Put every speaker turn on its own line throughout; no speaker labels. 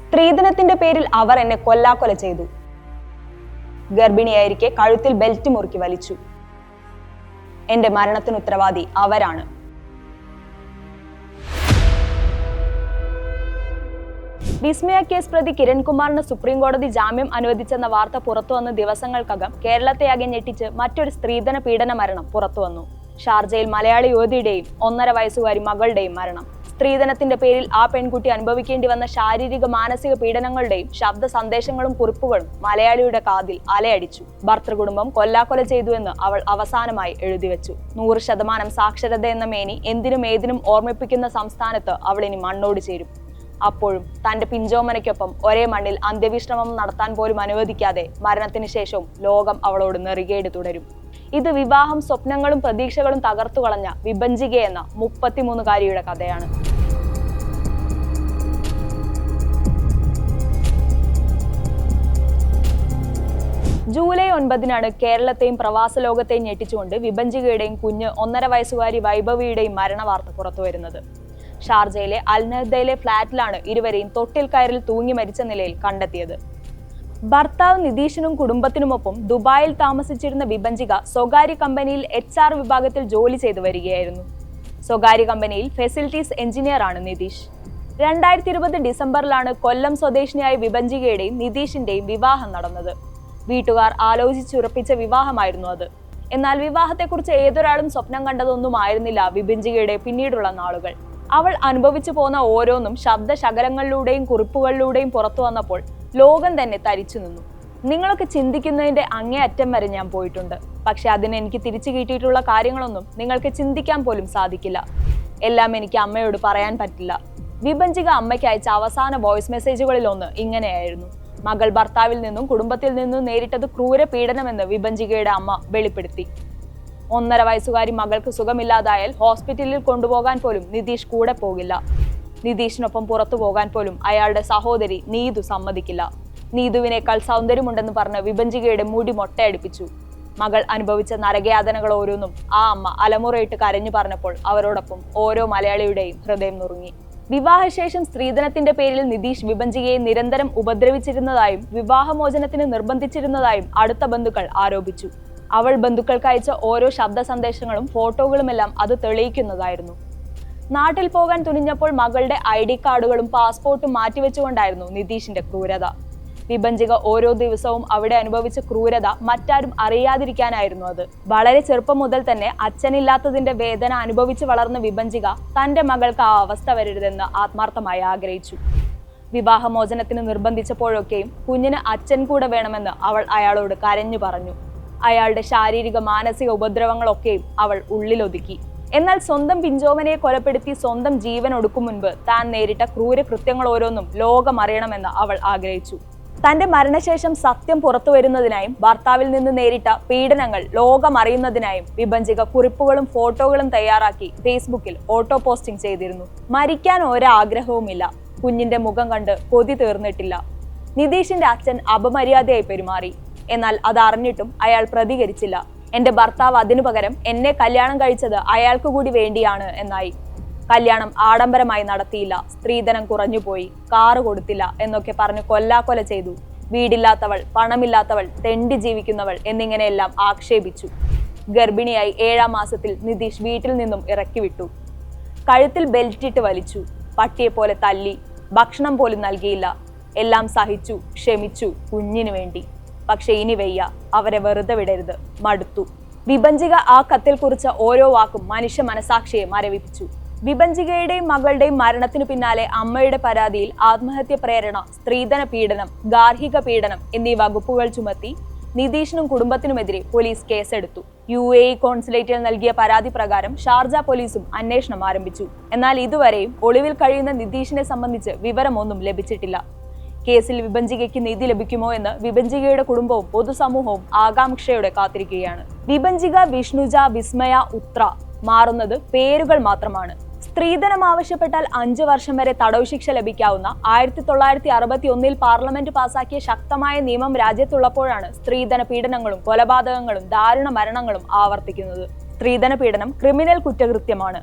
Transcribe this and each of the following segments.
സ്ത്രീധനത്തിന്റെ പേരിൽ അവർ എന്നെ കൊല്ലാക്കൊല ചെയ്തു. ഗർഭിണിയായിരിക്കെ കഴുത്തിൽ ബെൽറ്റ് മുറുക്കി വലിച്ചു. എന്റെ മരണത്തിന് ഉത്തരവാദി അവരാണ്. വിസ്മയ കേസ് പ്രതി കിരൺകുമാറിന് സുപ്രീം കോടതി ജാമ്യം അനുവദിച്ചെന്ന വാർത്ത പുറത്തുവന്ന ദിവസങ്ങൾക്കകം കേരളത്തെയാകെ ഞെട്ടിച്ച് മറ്റൊരു സ്ത്രീധന പീഡന മരണം പുറത്തുവന്നു ഷാർജയിൽ മലയാളി യുവതിയുടെയും ഒന്നര വയസ്സുകാരി മകളുടെയും മരണം. സ്ത്രീധനത്തിന്റെ പേരിൽ ആ പെൺകുട്ടി അനുഭവിക്കേണ്ടി വന്ന ശാരീരിക മാനസിക പീഡനങ്ങളുടെയും ശബ്ദ സന്ദേശങ്ങളും കുറിപ്പുകളും മലയാളിയുടെ കാതിൽ അലയടിച്ചു. ഭർത്തൃകുടുംബം കൊല്ലാക്കൊല ചെയ്തു എന്ന് അവൾ അവസാനമായി എഴുതിവെച്ചു. നൂറ് ശതമാനം സാക്ഷരത എന്ന മേനി എന്തിനും ഏതിനും ഓർമ്മിപ്പിക്കുന്ന സംസ്ഥാനത്ത് അവൾ ഇനി മണ്ണോട് ചേരും. അപ്പോഴും തന്റെ പിഞ്ചോമനയ്ക്കൊപ്പം ഒരേ മണ്ണിൽ അന്ത്യവിശ്രമം നടത്താൻ പോലും അനുവദിക്കാതെ മരണത്തിന് ശേഷവും ലോകം അവളോട് നെറികേട് തുടരും. ഇത് വിവാഹം സ്വപ്നങ്ങളും പ്രതീക്ഷകളും തകർത്തു കളഞ്ഞ എന്ന മുപ്പത്തിമൂന്നുകാരിയുടെ കഥയാണ്. ഒൻപതിനാണ് കേരളത്തെയും പ്രവാസ ലോകത്തെയും ഞെട്ടിച്ചുകൊണ്ട് വിഭഞ്ചികയുടെയും കുഞ്ഞ് ഒന്നര വയസ്സുകാരി വൈഭവിയുടെയും മരണവാർത്ത പുറത്തുവരുന്നത്. ഷാർജയിലെ അൽനഹദയിലെ ഫ്ളാറ്റിലാണ് ഇരുവരെയും തൊട്ടിൽ കയറിൽ തൂങ്ങി മരിച്ച നിലയിൽ കണ്ടെത്തിയത്. ഭർത്താവ് നിതീഷിനും കുടുംബത്തിനുമൊപ്പം ദുബായിൽ താമസിച്ചിരുന്ന വിഭഞ്ചിക സ്വകാര്യ കമ്പനിയിൽ എച്ച് ആർ വിഭാഗത്തിൽ ജോലി ചെയ്തു വരികയായിരുന്നു. സ്വകാര്യ കമ്പനിയിൽ ഫെസിലിറ്റീസ് എഞ്ചിനീയർ ആണ് നിതീഷ്. രണ്ടായിരത്തി ഇരുപത് ഡിസംബറിലാണ് കൊല്ലം സ്വദേശിനിയായ വിഭഞ്ചികയുടെയും നിതീഷിന്റെയും വിവാഹം നടന്നത്. വീട്ടുകാർ ആലോചിച്ചുറപ്പിച്ച വിവാഹമായിരുന്നു അത്. എന്നാൽ വിവാഹത്തെക്കുറിച്ച് ഏതൊരാളും സ്വപ്നം കണ്ടതൊന്നും ആയിരുന്നില്ല വിഭിഞ്ചികയുടെ പിന്നീടുള്ള നാളുകൾ. അവൾ അനുഭവിച്ചു പോന്ന ഓരോന്നും ശബ്ദശകലങ്ങളിലൂടെയും കുറിപ്പുകളിലൂടെയും പുറത്തു വന്നപ്പോൾ ലോകം തന്നെ തരിച്ചു നിന്നു. നിങ്ങളൊക്കെ ചിന്തിക്കുന്നതിന്റെ അങ്ങേയറ്റം വരെ ഞാൻ പോയിട്ടുണ്ട്. പക്ഷെ അതിന് എനിക്ക് തിരിച്ചു കിട്ടിയിട്ടുള്ള കാര്യങ്ങളൊന്നും നിങ്ങൾക്ക് ചിന്തിക്കാൻ പോലും സാധിക്കില്ല. എല്ലാം എനിക്ക് അമ്മയോട് പറയാൻ പറ്റില്ല. വിഭജിക അമ്മയ്ക്ക് അയച്ച അവസാന വോയിസ് മെസ്സേജുകളിലൊന്ന് ഇങ്ങനെയായിരുന്നു. മകൾ ഭർത്താവിൽ നിന്നും കുടുംബത്തിൽ നിന്നും നേരിട്ടത് ക്രൂര പീഡനമെന്ന് വിഭഞ്ചികയുടെ അമ്മ വെളിപ്പെടുത്തി. ഒന്നര വയസ്സുകാരി മകൾക്ക് സുഖമില്ലാതായാൽ ഹോസ്പിറ്റലിൽ കൊണ്ടുപോകാൻ പോലും നിതീഷ് കൂടെ പോകില്ല. നിതീഷിനൊപ്പം പുറത്തു പോകാൻ പോലും അയാളുടെ സഹോദരി നീതു സമ്മതിക്കില്ല. നീതുവിനേക്കാൾ സൗന്ദര്യമുണ്ടെന്ന് പറഞ്ഞ് വിഭഞ്ചികയുടെ മുടി മൊട്ടയടിപ്പിച്ചു. മകൾ അനുഭവിച്ച നരകയാതനകൾ ഓരോന്നും ആ അമ്മ അലമുറയിട്ട് കരഞ്ഞു പറഞ്ഞപ്പോൾ അവരോടൊപ്പം ഓരോ മലയാളിയുടെയും ഹൃദയം നുറുങ്ങി. വിവാഹശേഷം സ്ത്രീധനത്തിന്റെ പേരിൽ നിതീഷ് വിഭജികയെ നിരന്തരം ഉപദ്രവിച്ചിരുന്നതായും വിവാഹമോചനത്തിന് നിർബന്ധിച്ചിരുന്നതായും അടുത്ത ബന്ധുക്കൾ ആരോപിച്ചു. അവൾ ബന്ധുക്കൾക്ക് അയച്ച ഓരോ ശബ്ദ സന്ദേശങ്ങളും ഫോട്ടോകളുമെല്ലാം അത് തെളിയിക്കുന്നതായിരുന്നു. നാട്ടിൽ പോകാൻ തുനിഞ്ഞപ്പോൾ മകളുടെ ഐ ഡി കാർഡുകളും പാസ്പോർട്ടും മാറ്റിവെച്ചുകൊണ്ടായിരുന്നു നിതീഷിന്റെ ക്രൂരത. വിഭജിക ഓരോ ദിവസവും അവിടെ അനുഭവിച്ച ക്രൂരത മറ്റാരും അറിയാതിരിക്കാനായിരുന്നു അത്. വളരെ ചെറുപ്പം മുതൽ തന്നെ അച്ഛനില്ലാത്തതിന്റെ വേദന അനുഭവിച്ച് വളർന്ന വിഭജിക തന്റെ മകൾക്ക് ആ അവസ്ഥ വരരുതെന്ന് ആത്മാർത്ഥമായി ആഗ്രഹിച്ചു. വിവാഹമോചനത്തിന് നിർബന്ധിച്ചപ്പോഴൊക്കെയും കുഞ്ഞിന് അച്ഛൻ കൂടെ വേണമെന്ന് അവൾ അയാളോട് കരഞ്ഞു പറഞ്ഞു. അയാളുടെ ശാരീരിക മാനസിക ഉപദ്രവങ്ങളൊക്കെയും അവൾ ഉള്ളിലൊതുക്കി. എന്നാൽ സ്വന്തം പിഞ്ചോമനയെ കൊലപ്പെടുത്തി സ്വന്തം ജീവൻ ഒടുക്കും മുൻപ് താൻ നേരിട്ട ക്രൂരകൃത്യങ്ങൾ ഓരോന്നും ലോകമറിയണമെന്ന് അവൾ ആഗ്രഹിച്ചു. തന്റെ മരണശേഷം സത്യം പുറത്തു വരുന്നതിനായും ഭർത്താവിൽ നിന്ന് നേരിട്ട പീഡനങ്ങൾ ലോകം അറിയുന്നതിനായും വിഭജിക കുറിപ്പുകളും ഫോട്ടോകളും തയ്യാറാക്കി ഫേസ്ബുക്കിൽ ഓട്ടോ പോസ്റ്റിംഗ് ചെയ്തിരുന്നു. മരിക്കാൻ ഒരാഗ്രഹവുമില്ല. കുഞ്ഞിന്റെ മുഖം കണ്ട് കൊതി തീർന്നിട്ടില്ല. നിതീഷിന്റെ അച്ഛൻ അപമര്യാദയായി പെരുമാറി. എന്നാൽ അതറിഞ്ഞിട്ടും അയാൾ പ്രതികരിച്ചില്ല. എന്റെ ഭർത്താവ് അതിനു പകരം എന്നെ കല്യാണം കഴിച്ചത് അയാൾക്ക് കൂടി വേണ്ടിയാണ് എന്നായി. കല്യാണം ആഡംബരമായി നടത്തിയില്ല. സ്ത്രീധനം കുറഞ്ഞുപോയി. കാറ് കൊടുത്തില്ല എന്നൊക്കെ പറഞ്ഞ് കൊല്ലാക്കൊല ചെയ്തു. വീടില്ലാത്തവൾ പണമില്ലാത്തവൾ തെണ്ടി ജീവിക്കുന്നവൾ എന്നിങ്ങനെയെല്ലാം ആക്ഷേപിച്ചു. ഗർഭിണിയായി ഏഴാം മാസത്തിൽ നിതീഷ് വീട്ടിൽ നിന്നും ഇറക്കി വിട്ടു കഴുത്തിൽ ബെൽറ്റിട്ട് വലിച്ചു. പട്ടിയെ പോലെ തല്ലി. ഭക്ഷണം പോലും നൽകിയില്ല. എല്ലാം സഹിച്ചു ക്ഷമിച്ചു കുഞ്ഞിനു വേണ്ടി. പക്ഷെ ഇനി വയ്യ. അവരെ വെറുതെ വിടരുത്. മടുത്തു. വിഭഞ്ചിക ആ കത്തിൽ കുറിച്ച ഓരോ വാക്കും മനുഷ്യ മനസാക്ഷിയെ മരവിപ്പിച്ചു. വിഭജികയുടെയും മകളുടെയും മരണത്തിനു പിന്നാലെ അമ്മയുടെ പരാതിയിൽ ആത്മഹത്യ പ്രേരണ സ്ത്രീധന പീഡനം ഗാർഹിക പീഡനം എന്നീ വകുപ്പുകൾ ചുമത്തി നിതീഷിനും കുടുംബത്തിനുമെതിരെ പോലീസ് കേസെടുത്തു. യു എ ഇ കോൺസുലേറ്റിൽ നൽകിയ പരാതി പ്രകാരം ഷാർജ പോലീസും അന്വേഷണം ആരംഭിച്ചു. എന്നാൽ ഇതുവരെയും ഒളിവിൽ കഴിയുന്ന നിതീഷിനെ സംബന്ധിച്ച് വിവരമൊന്നും ലഭിച്ചിട്ടില്ല. കേസിൽ വിഭഞ്ചികയ്ക്ക് നീതി ലഭിക്കുമോ എന്ന് വിഭഞ്ചികയുടെ കുടുംബവും പൊതുസമൂഹവും ആകാംക്ഷയോടെ കാത്തിരിക്കുകയാണ്. വിഭഞ്ചിക വിഷ്ണുജ വിസ്മയ ഉത്ര മാറുന്നത് പേരുകൾ മാത്രമാണ്. സ്ത്രീധനം ആവശ്യപ്പെട്ടാൽ അഞ്ച് വർഷം വരെ തടവ് ശിക്ഷ ലഭിക്കാവുന്ന ആയിരത്തി തൊള്ളായിരത്തി അറുപത്തി ഒന്നിൽ പാർലമെന്റ് പാസാക്കിയ ശക്തമായ നിയമം രാജ്യത്തുള്ളപ്പോഴാണ് സ്ത്രീധന പീഡനങ്ങളും കൊലപാതകങ്ങളും ദാരുണ മരണങ്ങളും ആവർത്തിക്കുന്നത്. സ്ത്രീധന പീഡനം ക്രിമിനൽ കുറ്റകൃത്യമാണ്.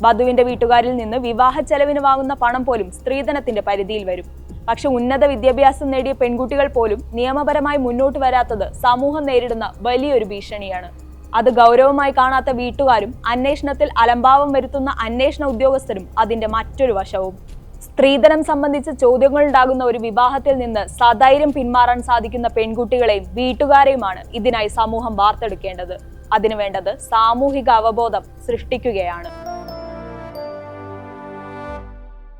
വധുവിന്റെ വീട്ടുകാരിൽ നിന്ന് വിവാഹ ചെലവിന് വാങ്ങുന്ന പണം പോലും സ്ത്രീധനത്തിന്റെ പരിധിയിൽ വരും. പക്ഷെ ഉന്നത വിദ്യാഭ്യാസം നേടിയ പെൺകുട്ടികൾ പോലും നിയമപരമായി മുന്നോട്ട് വരാത്തത് സമൂഹം നേരിടുന്ന വലിയൊരു ഭീഷണിയാണ്. അത് ഗൗരവമായി കാണാത്ത വീട്ടുകാരും അന്വേഷണത്തിൽ അലംഭാവം വരുത്തുന്ന അന്വേഷണ ഉദ്യോഗസ്ഥരും അതിന്റെ മറ്റൊരു വശവും. സ്ത്രീധനം സംബന്ധിച്ച ചോദ്യങ്ങൾ ഉണ്ടാകുന്ന ഒരു വിവാഹത്തിൽ നിന്ന് സധൈര്യം പിന്മാറാൻ സാധിക്കുന്ന പെൺകുട്ടികളെയും വീട്ടുകാരെയുമാണ് ഇതിനായി സമൂഹം വാർത്തെടുക്കേണ്ടത്. അതിനു വേണ്ടത് സാമൂഹിക അവബോധം സൃഷ്ടിക്കുകയാണ്.